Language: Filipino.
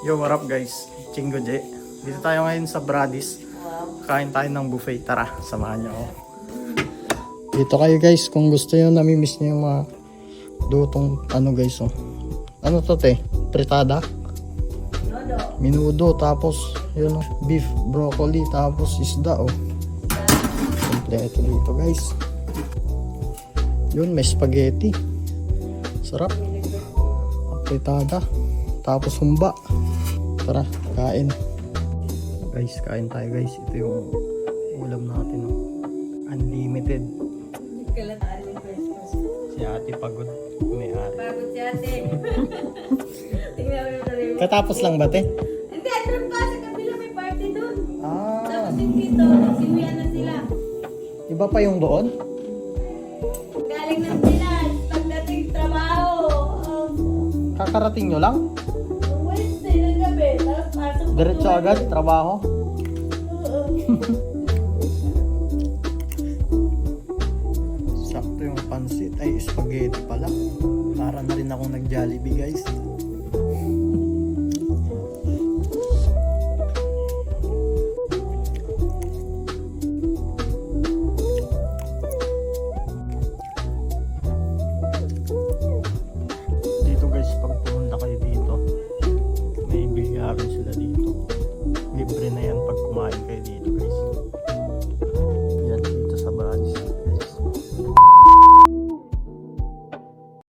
Yo, what up guys? Chingo J. Dito tayo ngayon sa Bradis. Kain tayo ng buffet. Tara, samahan niyo ako. Dito kayo guys, kung gusto niyo namimiss niyo yung mga dutong ano guys oh. Ano to te? Pritada? Minudo, tapos yun oh, beef, broccoli, tapos isda oh. Kompleto dito guys. Yun, may spaghetti. Sarap. Pritada. Tapos humba. Tara, kain. Guys, kain tayo guys. Ito yung ulam natin. Oh. Unlimited. Si ate pagod. May ari. Pagod si ate. Katapos lang ba te? Hindi, andun pa sa kabila may party dun. Ah, Tapos yung dito, nagsimuyan na sila. iba pa yung doon? Galing ng Pinas, pagdating trabaho. Kakarating nyo lang? Diretso agad, trabaho? Sakto yung pansit. Ay, spaghetti pala. Para na rin akong nag-Jollibee guys.